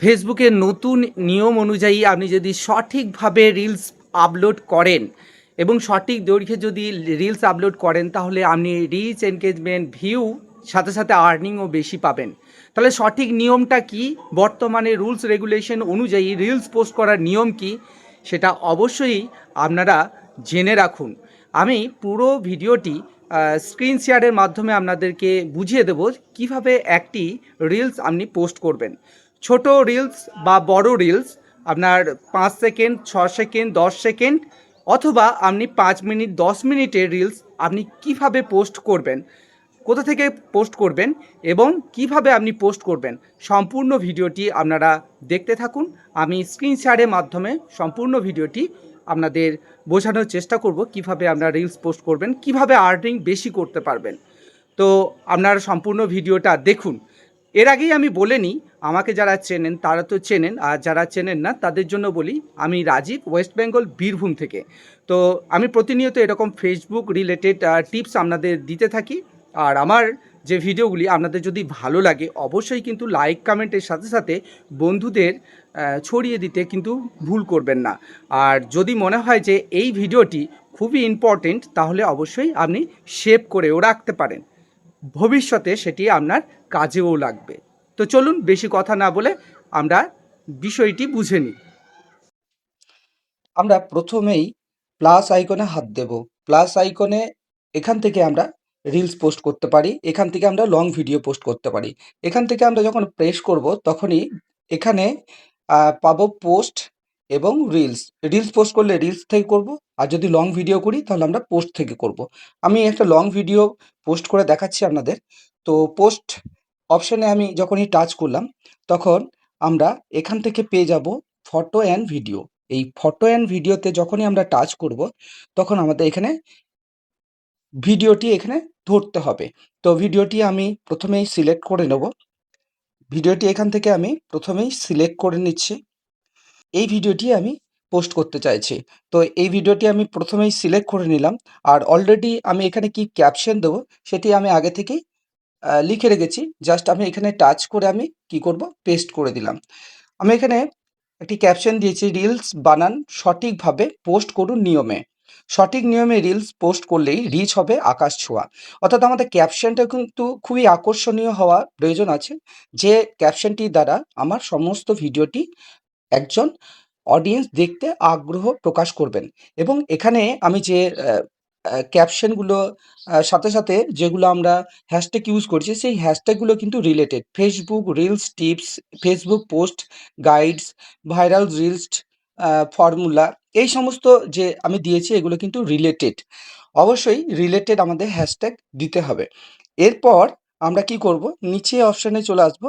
ফেসবুকের নতুন নিয়ম অনুযায়ী আপনি যদি সঠিকভাবে রিলস আপলোড করেন এবং সঠিক দৈর্ঘ্যে যদি রিলস আপলোড করেন, তাহলে আপনি রিচ এনগেজমেন্ট ভিউ সাথে সাথে আর্নিংও বেশি পাবেন। তাহলে সঠিক নিয়মটা কি? বর্তমানে রুলস রেগুলেশন অনুযায়ী রিলস পোস্ট করার নিয়ম কি? সেটা অবশ্যই আপনারা জেনে রাখুন। আমি পুরো ভিডিওটি স্ক্রিন শেয়ারের মাধ্যমে আপনাদেরকে বুঝিয়ে দেব কীভাবে একটি রিলস আপনি পোস্ট করবেন। ছোট রিলস বা বড় রিলস আপনার পাঁচ সেকেন্ড ছ সেকেন্ড দশ সেকেন্ড অথবা আপনি পাঁচ মিনিট, দশ মিনিটের রিলস আপনি কীভাবে পোস্ট করবেন, কোথা থেকে পোস্ট করবেন এবং কীভাবে আপনি পোস্ট করবেন, সম্পূর্ণ ভিডিওটি আপনারা দেখতে থাকুন। আমি স্ক্রিন শেয়ারের মাধ্যমে সম্পূর্ণ ভিডিওটি আপনাদের বোঝানোর চেষ্টা করব, কীভাবে আপনারা রিলস পোস্ট করবেন, কীভাবে আর্নিং বেশি করতে পারবেন। তো আপনারা সম্পূর্ণ ভিডিওটা দেখুন। এর আগেই আমি বলে নিই, আমাকে যারা চেনেন তারা তো চেনেন, আর যারা চেনেন না তাদের জন্য বলি, আমি রাজীব ওয়েস্ট বেঙ্গল বীরভূম থেকে। তো আমি প্রতিনিয়ত এরকম ফেসবুক রিলেটেড টিপস আপনাদের দিতে থাকি, আর আমার যে ভিডিওগুলি আপনাদের যদি ভালো লাগে, অবশ্যই কিন্তু লাইক কমেন্টের সাথে সাথে বন্ধুদের ছড়িয়ে দিতে কিন্তু ভুল করবেন না। আর যদি মনে হয় যে এই ভিডিওটি খুবই ইম্পর্টেন্ট তাহলে অবশ্যই আপনি সেভ করেও রাখতে পারেন। ভবিষ্যতে সেটি আপনার কাজেও লাগবে। তো চলুন বেশি কথা না বলে আমরা বিষয়টি বুঝে নিই। আমরা প্রথমেই প্লাস আইকনে হাত দেব। প্লাস আইকনে এখান থেকে আমরা রিলস পোস্ট করতে পারি, এখান থেকে আমরা লং ভিডিও পোস্ট করতে পারি। এখান থেকে আমরা যখন প্রেস করব, তখনই এখানে পাবো পোস্ট এবং রিলস রিলস পোস্ট করলে রিলস থেকে করব, আর যদি লং ভিডিও করি তাহলে আমরা পোস্ট থেকে করব। আমি একটা লং ভিডিও পোস্ট করে দেখাচ্ছি আপনাদের। তো পোস্ট অপশনে আমি যখনই টাচ করলাম, তখন আমরা এখান থেকে পেয়ে যাব ফটো অ্যান্ড ভিডিও এই ফটো অ্যান্ড ভিডিওতে যখনই আমরা টাচ করব, তখন আমাদের এখানে ভিডিওটি এখানে ধরতে হবে। তো ভিডিওটি আমি প্রথমেই সিলেক্ট করে নেব। ভিডিওটি এখান থেকে আমি প্রথমেই সিলেক্ট করে নিচ্ছি। এই ভিডিওটি আমি পোস্ট করতে চাইছি। তো এই ভিডিওটি আমি প্রথমেই সিলেক্ট করে নিলাম আর অলরেডি আমি এখানে কি ক্যাপশন দেবো সেটি আমি আগে থেকেই লিখে রেখেছি। জাস্ট আমি এখানে টাচ করে আমি কি করব? পেস্ট করে দিলাম। আমি এখানে একটি ক্যাপশন দিয়েছি রিলস বানান সঠিকভাবে পোস্ট করুন নিয়মে। সঠিক নিয়মে রিলস পোস্ট করলেই রিচ হবে আকাশ ছোঁয়া। অর্থাৎ আমাদের ক্যাপশনটা কিন্তু খুবই আকর্ষণীয় হওয়া প্রয়োজন আছে। যে ক্যাপশনটি দ্বারা আমার সমস্ত ভিডিওটি একজন অডিয়েন্স দেখতে আগ্রহ প্রকাশ করবেন। এবং এখানে আমি যে ক্যাপশনগুলো সাথে সাথে যেগুলো আমরা হ্যাশট্যাগ ইউজ করছি, সেই হ্যাশট্যাগুলো কিন্তু related Facebook reels tips Facebook post guides viral reels formula এই সমস্ত যে আমি দিয়েছি, এগুলো কিন্তু রিলেটেড অবশ্যই রিলেটেড আমাদের হ্যাশট্যাগ দিতে হবে। এরপর আমরা কি করব? নিচে অপশানে চলে আসব।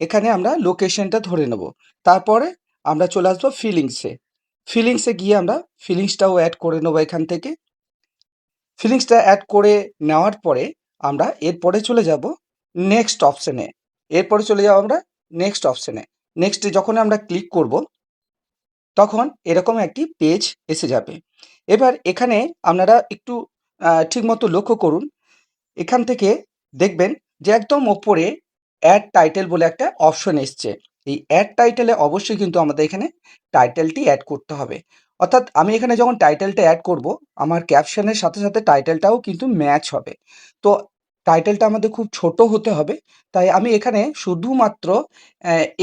এখানে আমরা লোকেশনটা ধরে নেব। তারপরে আমরা চলে আসব ফিলিংসে ফিলিংসে গিয়ে আমরা ফিলিংসটাও অ্যাড করে নেব এখান থেকে। ফিলিংসটা অ্যাড করে নেওয়ার পরে আমরা এরপরে চলে যাব নেক্সট অপশানে এরপরে চলে যাব আমরা নেক্সট অপশানে নেক্সট যখন আমরা ক্লিক করব, তখন এরকম একটি পেজ এসে যাবে। এবার এখানে আপনারা একটু ঠিকমতো লক্ষ্য করুন। এখান থেকে দেখবেন যে একদম ওপরে অ্যাড টাইটেল বলে একটা অপশন এসছে। এই অ্যাড টাইটেলে অবশ্যই কিন্তু আমাদের এখানে টাইটেলটি অ্যাড করতে হবে। অর্থাৎ আমি এখানে যখন টাইটেলটা অ্যাড করব, আমার ক্যাপশনের সাথে সাথে টাইটেলটাও কিন্তু ম্যাচ হবে। তো টাইটেলটা আমাদের খুব ছোট হতে হবে, তাই আমি এখানে শুধুমাত্র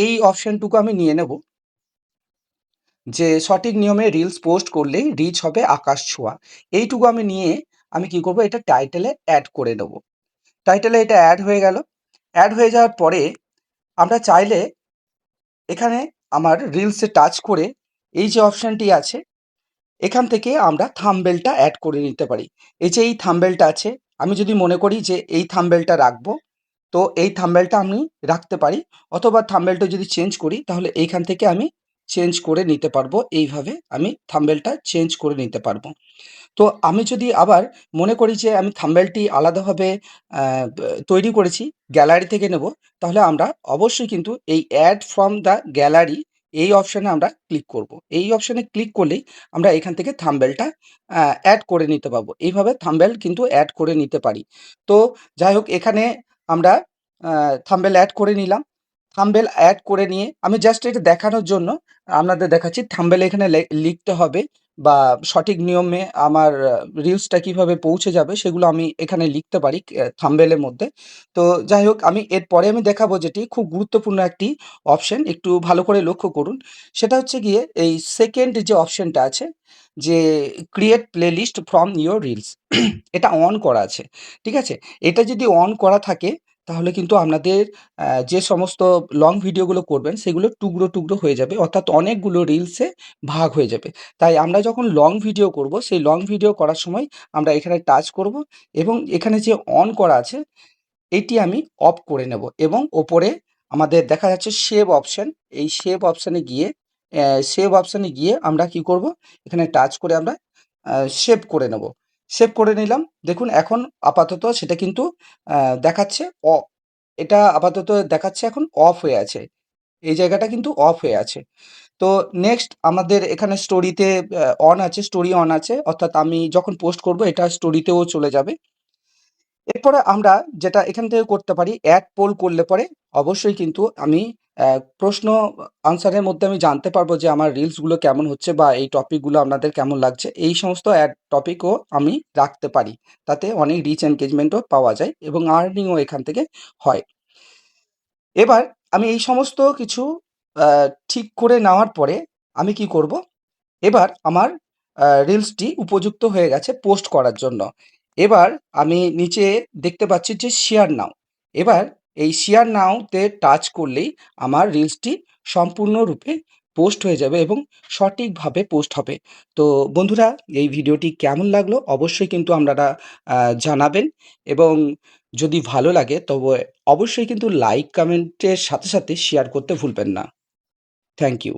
এই অপশনটুকু আমি নিয়ে নেব। যে সঠিক নিয়মে রিলস পোস্ট করলেই রিচ হবে আকাশ ছোঁয়া। এইটুকু আমি নিয়ে আমি কি করব, এটা টাইটেলে অ্যাড করে নেব। টাইটেলে এটা অ্যাড হয়ে গেল। অ্যাড হয়ে যাওয়ার পরে আমরা চাইলে এখানে আমার রিলসে টাচ করে এই যে অপশানটি আছে, এখান থেকে আমরা থাম্বেলটা অ্যাড করে নিতে পারি। এই যে এই থাম্বেলটা আছে, আমি যদি মনে করি যে এই থাম্বেলটা রাখব, তো এই থাম্বেলটা আমি রাখতে পারি, অথবা থাম্বেলটা যদি চেঞ্জ করি, তাহলে এইখান থেকে আমি চেঞ্জ করে নিতে পারব। এইভাবে আমি থাম্বেলটা চেঞ্জ করে নিতে পারব। তো আমি যদি আবার মনে করি যে আমি থাম্বেলটি আলাদাভাবে তৈরি করেছি, গ্যালারি থেকে নেব, তাহলে আমরা অবশ্যই কিন্তু এই অ্যাড ফ্রম দ্য গ্যালারি এই অপশানে আমরা ক্লিক করব। এই অপশানে ক্লিক করলেই আমরা এখান থেকে থাম্বেলটা অ্যাড করে নিতে পারব। এইভাবে থাম্বেল কিন্তু অ্যাড করে নিতে পারি। তো যাই হোক, এখানে আমরা থাম্বেল অ্যাড করে নিলাম। থাম্বেল অ্যাড করে নিয়ে আমি জাস্ট এটা দেখানোর জন্য আপনাদের দেখাচ্ছি। থাম্বেল এখানে লিখতে হবে বা সঠিক নিয়মে আমার রিলসটা কীভাবে পৌঁছে যাবে সেগুলো আমি এখানে লিখতে পারি থাম্বেলের মধ্যে। তো যাই হোক, আমি এরপরে আমি দেখাবো যেটি খুব গুরুত্বপূর্ণ একটি অপশন একটু ভালো করে লক্ষ্য করুন। সেটা হচ্ছে গিয়ে এই সেকেন্ড যে অপশনটা আছে, যে create playlist from your reels এটা অন করা আছে, ঠিক আছে? এটা যদি অন করা থাকে তাহলে কিন্তু আপনাদের যে সমস্ত লং ভিডিওগুলো করবেন, সেগুলো টুকরো টুকরো হয়ে যাবে। অর্থাৎ অনেকগুলো রিলসে ভাগ হয়ে যাবে। তাই আমরা যখন লং ভিডিও করব, সেই লং ভিডিও করার সময় আমরা এখানে টাচ করব এবং এখানে যে অন করা আছে, এটি আমি অফ করে নেব এবং ওপরে আমাদের দেখা যাচ্ছে সেভ অপশান এই সেভ অপশানে গিয়ে সেভ অপশানে গিয়ে আমরা কি করব? এখানে টাচ করে আমরা সেভ করে নেব। সেভ করে নিলাম। দেখুন, এখন আপাতত সেটা কিন্তু দেখাচ্ছে অ, এটা আপাতত দেখাচ্ছে এখন অফ হয়ে আছে। এই জায়গাটা কিন্তু অফ হয়ে আছে। তো নেক্সট আমাদের এখানে স্টোরিতে অন আছে স্টোরি অন আছে। অর্থাৎ আমি যখন পোস্ট করব, এটা স্টোরিতেও চলে যাবে। এরপরে আমরা যেটা এখান থেকে করতে পারি অ্যাড পোল করলে পরে অবশ্যই কিন্তু আমি প্রশ্ন আনসারের মধ্যে আমি জানতে পারব যে আমার রিলসগুলো কেমন হচ্ছে বা এই টপিকগুলো আপনাদের কেমন লাগছে। এই সমস্ত অ্যাড টপিকও আমি রাখতে পারি। তাতে অনেক রিচ এনগেজমেন্টও পাওয়া যায় এবং আর্নিংও এখান থেকে হয়। এবার আমি এই সমস্ত কিছু ঠিক করে নেওয়ার পরে আমি কি করব? এবার আমার রিলসটি উপযুক্ত হয়ে গেছে পোস্ট করার জন্য। এবার আমি নিচে দেখতে পাচ্ছি যে শেয়ার নাও এবার এই শেয়ার নাওতে টাচ করলেই আমার রিলসটি সম্পূর্ণরূপে পোস্ট হয়ে যাবে এবং সঠিকভাবে পোস্ট হবে। তো বন্ধুরা, এই ভিডিওটি কেমন লাগল অবশ্যই কিন্তু আপনারা জানাবেন এবং যদি ভালো লাগে তবে অবশ্যই কিন্তু লাইক কমেন্টের সাথে সাথে শেয়ার করতে ভুলবেন না। Thank you